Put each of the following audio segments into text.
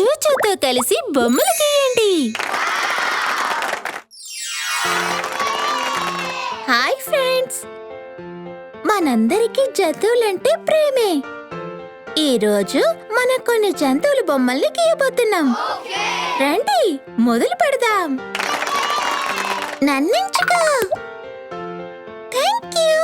చూచూతో కలిసి బొమ్మలు గీయండి హాయ్ ఫ్రెండ్స్. మనందరికీ జంతువులంటే ప్రేమే. ఈరోజు మన కొన్ని జంతువుల బొమ్మల్ని గీయబోతున్నాం. రండి మొదలు పెడదాం. నన్నించుకో. Thank you.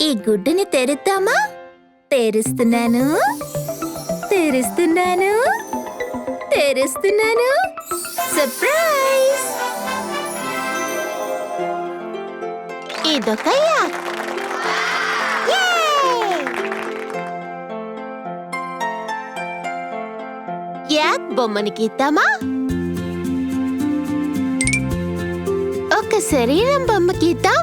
ఈ గుడ్డుని తెరుద్దామా? తెరుస్తున్నాను తెరుస్తున్నాను తెరుస్తున్నాను సర్ప్రైజ్ ఇదొక యాక్ యాక్ బొమ్మని గీద్దామా ఒక శరీరం బొమ్మ గీద్దాం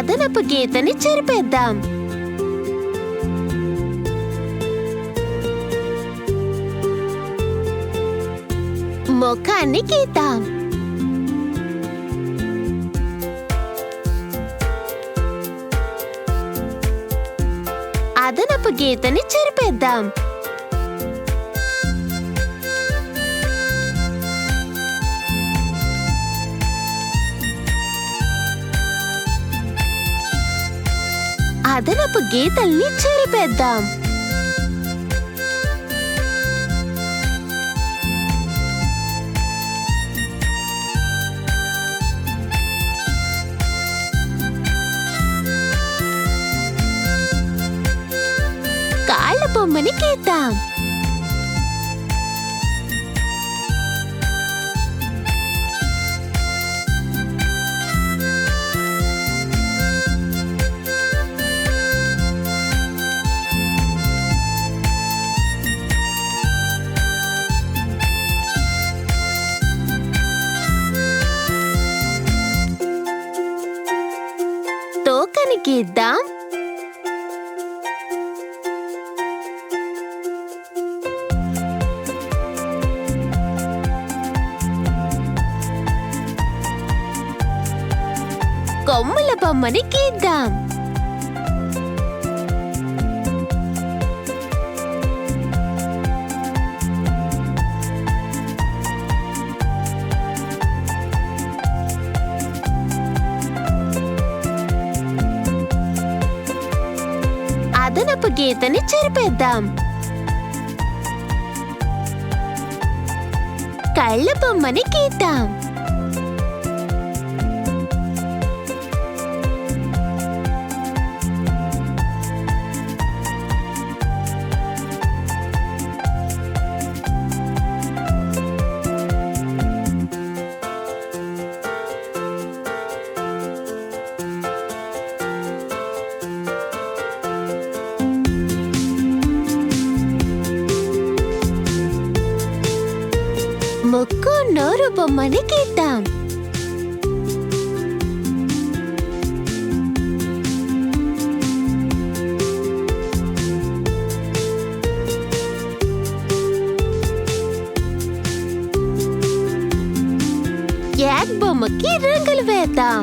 అదనపు గీతని చెరిపేద్దాం. ముఖాన్ని గీద్దాం. అదనపు గీతని చెరిపేద్దాం. అదనపు గీతల్ని చేరిపేద్దాం. కాళ్ళ బొమ్మని గీద్దాం. చేద్దాం. కొమ్మల బొమ్మని గీద్దాం. అదనపు గీతని చెరిపేద్దాం. కళ్ళ బొమ్మని గీద్దాం. ముక్కు నోరు బొమ్మని గీద్దాం యాక్ బొమ్మకి రంగులు వేద్దాం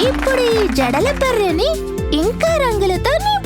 ఇప్పుడు ఈ జడల బర్రెని ఇంకా రంగులతో నింపుదాం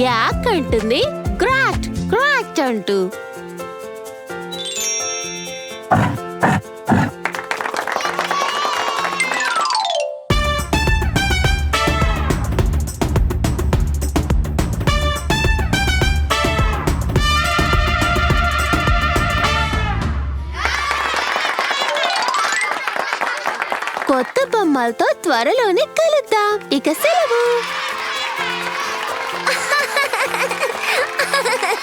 యాక్ అంటుంది గ్రాట్ గ్రాట్ అంటూ. కొత్త బొమ్మలతో త్వరలోనే కలుద్దాం. ఇక సెలవు.